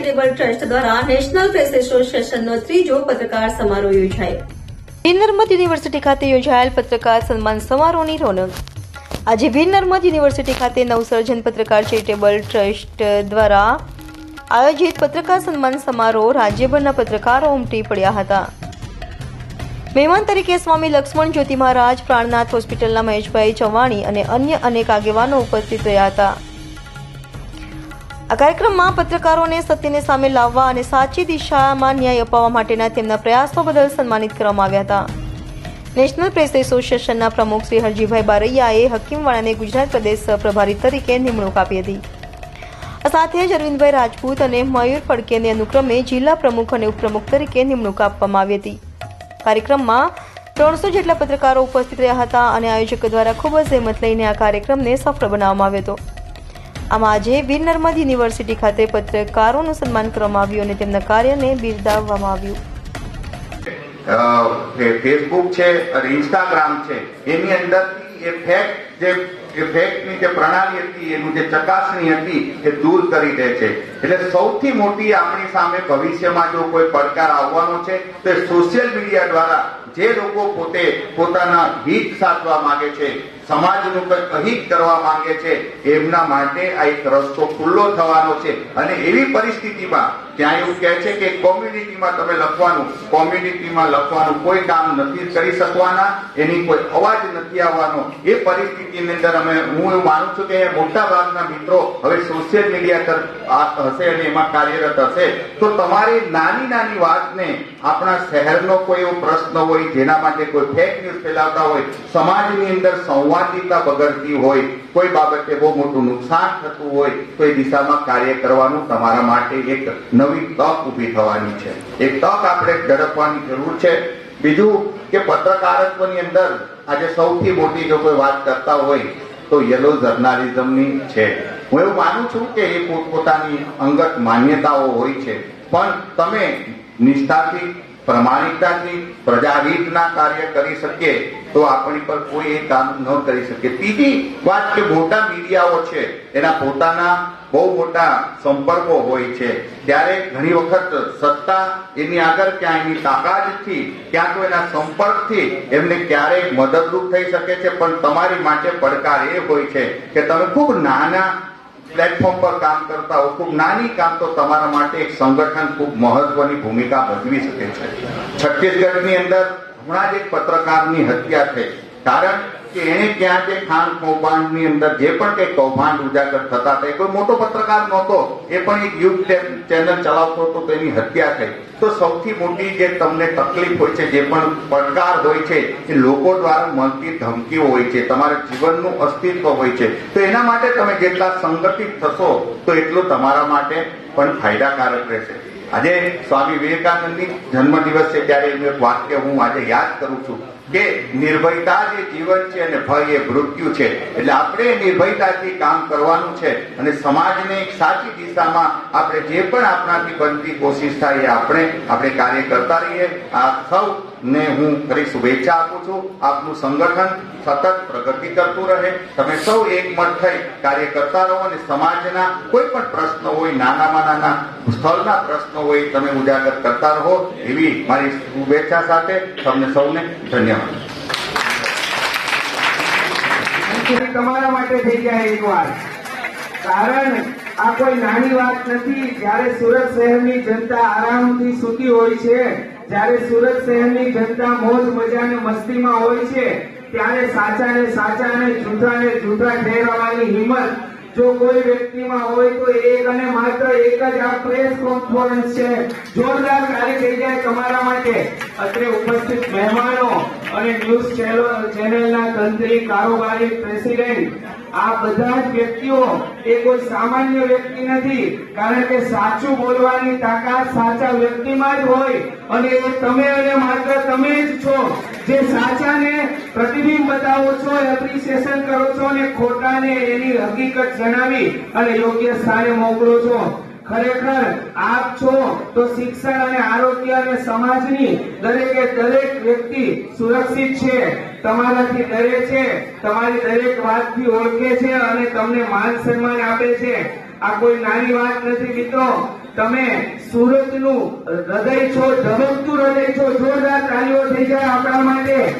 Charitable trust દ્વારા national press એસોસિએશનનો ત્રીજો પત્રકાર સમારોહ યોજાયો. નર્મદ યુનિવર્સિટી ખાતે યોજાયેલ પત્રકાર સન્માન સમારોહની રોનક. આજે ભીલ નર્મદ યુનિવર્સિટી ખાતે નવસર્જન પત્રકાર ચેરિટેબલ ટ્રસ્ટ દ્વારા આયોજિત પત્રકાર સન્માન સમારોહ રાજ્યભરના પત્રકારો ઉમટી પડ્યા હતા. મહેમાન તરીકે સ્વામી લક્ષ્મણ જ્યોતિ મહારાજ, પ્રાણનાથ હોસ્પિટલના મહેશભાઈ ચવાણી અને અન્ય અનેક આગેવાનો ઉપસ્થિત રહ્યા હતા. આ કાર્યક્રમમાં પત્રકારોને સત્યને સામે લાવવા અને સાચી દિશામાં ન્યાય અપાવવા માટેના તેમના પ્રયાસો બદલ સન્માનિત કરવામાં આવ્યા હતા. નેશનલ પ્રેસ એસોસિએશનના પ્રમુખ શ્રી હરજીભાઈ બારૈયાએ હકીમવાળાને ગુજરાત પ્રદેશ સહપ્રભારી તરીકે નિમણૂક આપી હતી. આ સાથે જ અરવિંદભાઈ રાજપૂત અને મયુર ફડકેને અનુક્રમે જિલ્લા પ્રમુખ અને ઉપપ્રમુખ તરીકે નિમણૂક આપવામાં આવી હતી. કાર્યક્રમમાં ત્રણસો જેટલા પત્રકારો ઉપસ્થિત રહ્યા હતા અને આયોજકો દ્વારા ખૂબ જ જહેમત લઈને આ કાર્યક્રમને સફળ બનાવવામાં આવ્યો હતો. આમાં આજે વીર નર્મદ યુનિવર્સિટી ખાતે પત્રકારોનું સન્માન કરવામાં આવ્યું અને તેમના કાર્યને બિરદાવવામાં આવ્યું. ફેસબુક છે અને ઇન્સ્ટાગ્રામ છે. એની અંદર એ ફેક જે એ ફેક્ટની જે પ્રણાલી હતી, એનું જે ચકાસણી હતી, એ દૂર કરી દે છે. એટલે સૌથી મોટી આપણી સામે ભવિષ્યમાં જો કોઈ પડકાર આવવાનો છે, તો સોશિયલ મીડિયા દ્વારા જે લોકો પોતે પોતાના હિત સાધવા માંગે છે, સમાજનું કંઈક અહિત કરવા માંગે છે, એમના માટે આ એક રસ્તો ખુલ્લો થવાનો છે. અને એવી પરિસ્થિતિમાં ત્યાં એવું કહે છે કે કોમ્યુનિટીમાં તમે લખવાનું કોમ્યુનિટીમાં લખવાનું કોઈ કામ નથી કરી શકવાના, એની કોઈ અવાજ નથી આવવાનો. એ પરિસ્થિતિની અંદર અમે હું એવું માનું છું કે મોટા ભાગના મિત્રો હવે સોશિયલ મીડિયા હશે અને એમાં કાર્યરત હશે, તો તમારી નાની નાની વાતને આપણા શહેરનો કોઈ એવો પ્રશ્ન હોય, જેના માટે કોઈ ફેક ન્યૂઝ ફેલાવતા હોય, સમાજની અંદર સંવાદિતા બગડતી હોય, કોઈ બાબતે બહુ મોટું નુકસાન થતું હોય, તો એ દિશામાં કાર્ય કરવાનું તમારા માટે એક નવી તક ઊભી થવાની છે. એ તક આપણે ઝડપવાની જરૂર છે. બીજું કે પત્રકારત્વની અંદર આજે સૌથી મોટી જો કોઈ વાત કરતા હોય તો યલો જર્નાલિઝમની છે. હું એવું માનું છું કે એ પોતપોતાની અંગત માન્યતાઓ હોય છે. પણ તમે નિષ્ઠાથી, પ્રમાણિકતાથી, પ્રજાહિતના કાર્ય કરી શકીએ તો આપણી પર કોઈ એ કામ ન કરી શકે. ત્રીજી વાત કે મોટા મીડિયાઓ છે, એના પોતાના બહુ મોટા સંપર્કો હોય છે. ત્યારે ઘણી વખત સત્તા એની આગળ ક્યાં એની તાકાતથી ક્યાં તો એના સંપર્કથી એમને ક્યારેય મદદરૂપ થઈ શકે છે, પણ તમારી માટે પડકાર એ હોય છે કે તમે ખૂબ નાના પ્લેટફોર્મ પર કામ કરતા હો, ખૂબ નાની કામ તો તમારા માટે એક સંગઠન ખૂબ મહત્વની ભૂમિકા ભજવી શકે છે. છત્તીસગઢની અંદર હમણાં જ એક પત્રકારની હત્યા થઈ. કારણ કે એને ત્યાં જે ખાન કૌભાંડની અંદર જે પણ કંઈ કૌભાંડ ઉજાગર થતા હતા, એ કોઈ મોટો પત્રકાર નહોતો. એ પણ એક યુટ્યુબ ચેનલ ચલાવતો હતો, તો એની હત્યા થઈ. તો સૌથી મોટી જે તમને તકલીફ હોય છે, જે પણ પડકાર હોય છે, એ લોકો દ્વારા મળતી ધમકીઓ હોય છે, તમારા જીવનનું અસ્તિત્વ હોય છે, તો એના માટે તમે જેટલા સંગઠિત થશો, તો એટલું તમારા માટે પણ ફાયદાકારક રહેશે. આજે સ્વામી વિવેકાનંદની જન્મદિવસ છે ત્યારે એનું એક વાક્ય હું આજે યાદ કરું છું કે નિર્ભયતા જે જીવન છે અને ભય એ મૃત્યુ છે. એટલે આપણે નિર્ભયતાથી કામ કરવાનું છે અને સમાજને એક સાચી દિશામાં આપણે જે પણ આપણાથી બનતી કોશિશ થાય એ આપણે આપણે કાર્ય કરતા રહીએ. આ સૌ ને હું ફરી શુભેચ્છા આપું છું. આપનું સંગઠન સતત પ્રગતિ કરતું રહે. તમે સૌ એકમત થઈ કાર્ય કરતા રહો અને સમાજના કોઈ પણ પ્રશ્ન હોય, નાનામાં નાના સ્થળના પ્રશ્ન હોય, તમે ઉજાગર કરતા રહો એવી મારી શુભેચ્છા સાથે તમને સૌને ધન્યવાદ. તમારા માટે થઈ જાય એક કારણ આ કોઈ નાની વાત નથી. જ્યારે સુરત શહેરની જનતા આરામથી સૂતી હોય છે જ્યારે સુરત શહેરની જનતા મોજ, મજા અને મસ્તીમાં હોય છે, ત્યારે સાચા ને સાચા અને જૂઠાને જૂઠા ઠેરવાની હિંમત જો કોઈ વ્યક્તિમાં હોય તો એક અને માત્ર એક જ આ પ્રેસ કોન્ફરન્સ છે. જોરદાર કાર્ય થઈ જાય તમારા માટે. અત્રે ઉપસ્થિત મહેમાનો અને ન્યૂઝ ચેનલ ચેનલના તંત્રી કારોબારી પ્રેસિડેન્ટ, આ બધા જ વ્યક્તિઓ એ કોઈ સામાન્ય વ્યક્તિ નથી, કારણ કે સાચું બોલવાની તાકાત સાચા વ્યક્તિમાં જ હોય અને એ તમે અને માત્ર તમે જ છો. જે સાચાને પ્રતિબિંબ બતાવો છો એપ્રિસિએશન કરો છો અને ખોટાને એની હકીકત જણાવી અને યોગ્ય સ્થાને મોકલો છો. ખરેખર આપ છો તો શિક્ષણ અને આરોગ્ય અને સમાજની દરેકે દરેક વ્યક્તિ સુરક્ષિત છે. તમારાથી ડરે છે. તમારી દરેક વાતથી ઓળખે છે અને તમને માન સન્માન આપે છે. આ કોઈ નાની વાત નથી મિત્રો. તમે સુરતનું હૃદય છો, ધબકતું હૃદય છો, જોરદાર તાલીઓ થઈ જાય આપણા માટે.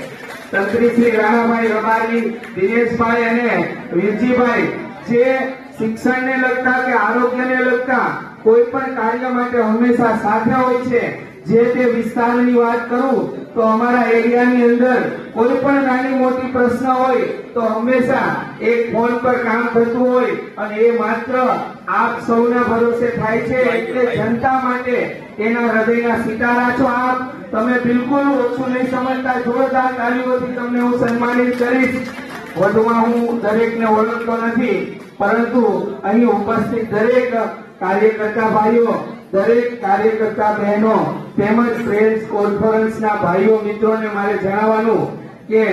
તંત્રી શ્રી રાણાભાઈ રબારી, દિનેશભાઈ અને વીરજીભાઈ, જે શિક્ષણને લગતા કે આરોગ્યને લગતા કોઈ પણ કાર્ય માટે હંમેશા સાથે હોય છે. જે તે વિસ્તારની વાત કરું, તો અમારા એરિયાની અંદર કોઈ પણ નાની મોટી પ્રશ્ન હોય, તો હંમેશા એક ફોન પર કામ થતું હોય અને એ માત્ર આપ સૌના ભરોસે થાય છે એટલે જનતા માટે એના હૃદયના સિતારા છો આપ. તમે બિલકુલ ઓછું નહીં સમજતા, જોરદાર તાલીઓથી તમને હું સન્માનિત કરીશ. વધુમાં હું દરેકને ઓળખતો નથી. પરંતુ અહીં ઉપસ્થિત દરેક કાર્યકર્તા ભાઈઓ, દરેક કાર્યકર્તા બહેનો તેમજ પ્રેસ કોન્ફરન્સના ભાઈઓ, મિત્રોને મારે જણાવવાનું કે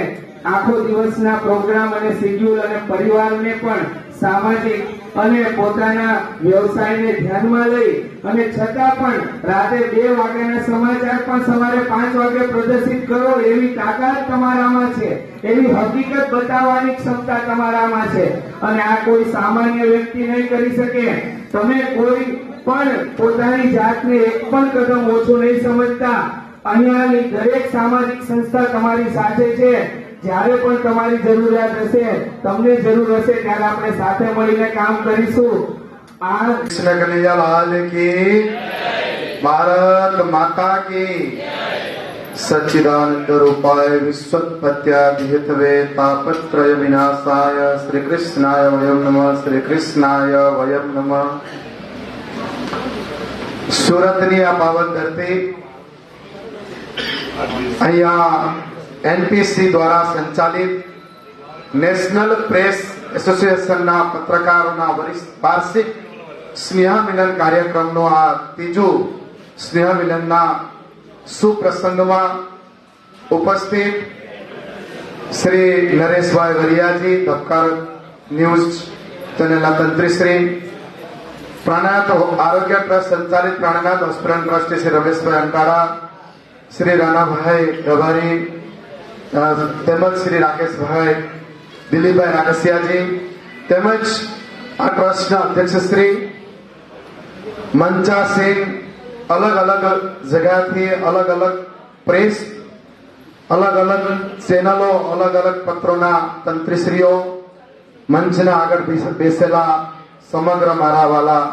આખો દિવસના પ્રોગ્રામ અને શેડ્યુલ અને પરિવારને પણ સામાજિક અને પોતાના વ્યવસાયને ધ્યાનમાં લઈ અને છતાં પણ રાતે બે વાગ્યાના સમાચાર પણ સવારે પાંચ વાગે પ્રદર્શિત કરો એવી તાકાત તમારામાં છે. એવી હકીકત બતાવવાની ક્ષમતા તમારામાં છે. અને આ કોઈ સામાન્ય વ્યક્તિ નહીં કરી શકે. તમે કોઈ પણ પોતાની જાતને એક પણ કદમ ઓછું નહીં સમજતા. અહીંયાની દરેક સામાજિક સંસ્થા તમારી સાથે છે. જ્યારે પણ તમારી જરૂરિયાત હશે, તમને જરૂર હશે, ત્યારે આપણે સાથે મળીને કામ કરીશું. કૃષ્ણ કનૈયા લાલ કી ભારત માતા કી સચ્ચિદાનંદ રૂપાય વિશ્વત્પત્યાભિહિતવે તાપત્રય વિનાશાય શ્રી કૃષ્ણાય વયમ નમઃ શ્રી કૃષ્ણાય વયમ નમઃ. સુરતની આ પાવન ધરતી. અહીંયા એનપીસી દ્વારા સંચાલિત નેશનલ પ્રેસ એસોસિએશનના પત્રકારોના વરિષ્ઠ વાર્ષિક સ્નેહ મિલન કાર્યક્રમનો આ ત્રીજું સ્નેહ મિલનના સુપ્રસંગમાં ઉપસ્થિત શ્રી નરેશભાઈ વરિયાજી, ધબકાર ન્યૂઝ ચેનલના તંત્રીશ્રી, પ્રાણાયાત આરોગ્ય ટ્રસ્ટ સંચાલિત પ્રાણાયાત હોસ્પિટલ ટ્રસ્ટી શ્રી રમેશભાઈ અંટાળા શ્રી રાણાભાઈ રભારી તેમજ શ્રી રાકેશભાઈ, દિલીપભાઈ રાકસિયાજી તેમજ આ ટ્રસ્ટના અધ્યક્ષ શ્રી મંચા સિંહ અલગ અલગ જગ્યાથી અલગ અલગ પ્રેસ, અલગ અલગ ચેનલો, અલગ અલગ પત્રોના તંત્રીશ્રીઓ, મંચના આગળ બેસેલા સમગ્ર મારા વાલા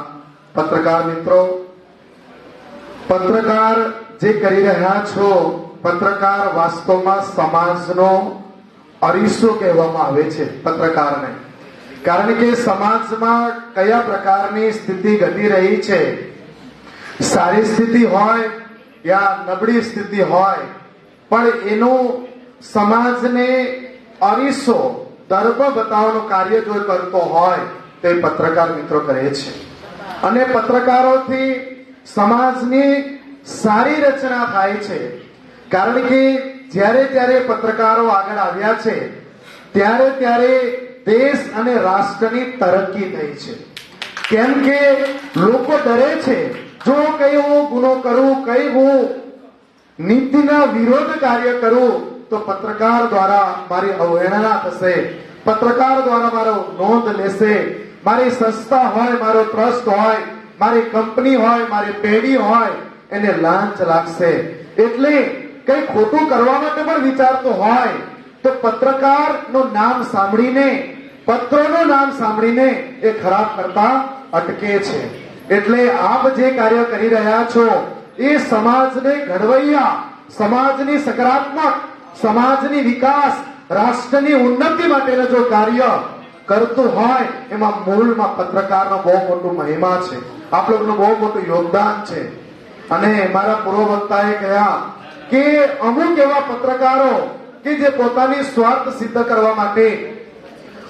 પત્રકાર મિત્રો. પત્રકાર જે કરી રહ્યા છો પત્રકાર વાસ્તવમાં સમાજનો અરીસો કહેવામાં આવે છે, પત્રકારને. કારણ કે સમાજમાં કયા પ્રકારની સ્થિતિ ઘટી રહી છે? સારી સ્થિતિ હોય યા નબળી સ્થિતિ હોય, પણ એનું સમાજને અરીસો દર્ભ બતાવવાનું કાર્ય જો કરતો હોય, તો પત્રકાર મિત્રો કરે છે. અને પત્રકારોથી સમાજની સારી રચના થાય છે. કારણ કે જ્યારે ત્યારે પત્રકારો આગળ આવ્યા છે, ત્યારે ત્યારે દેશ અને રાષ્ટ્રની તરક્કી થઈ છે. કેમ કે લોકો ડરે છે, જો કઈ હું ગુનો કરું, કઈ હું નીતિના વિરોધ કાર્ય કરું, તો પત્રકાર દ્વારા મારી અવહેલના થશે. પત્રકાર દ્વારા મારો નોંધ લેશે. મારી સંસ્થા હોય, મારો ટ્રસ્ટ હોય, મારી કંપની હોય, મારી પેઢી હોય, એને લાંચ લાગશે. એટલે કઈ ખોટું કરવા માટે પણ વિચારતો હોય, તો પત્રકારનું નામ સાંભળીને, પત્રોનું નામ સાંભળીને એ ખરાબ કરતા અટકે છે. એટલે આપ જે કાર્ય કરી રહ્યા છો, એ સમાજને ઘડવૈયા, સમાજની સકારાત્મક, સમાજની વિકાસ, રાષ્ટ્રની ઉન્નતિ માટેનું જો કાર્ય કરતું હોય, એમાં મૂળમાં પત્રકારનો બહુ મોટું મહિમા છે. આપ લોકોનું બહુ મોટું યોગદાન છે. અને મારા પૂર્વ વક્તાએ કહ્યા કે અમુક એવા પત્રકારો કે જે પોતાની સ્વાર્થ સિદ્ધ કરવા માટે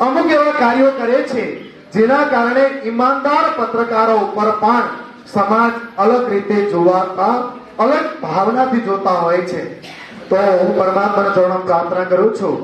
અમુક એવા કાર્યો કરે છે, જેના કારણે ઈમાનદાર પત્રકારો ઉપર પણ સમાજ અલગ રીતે જોવાતા, અલગ ભાવનાથી જોતા હોય છે. તો હું પરમાત્માના ચરણમાં પ્રાર્થના કરું છું.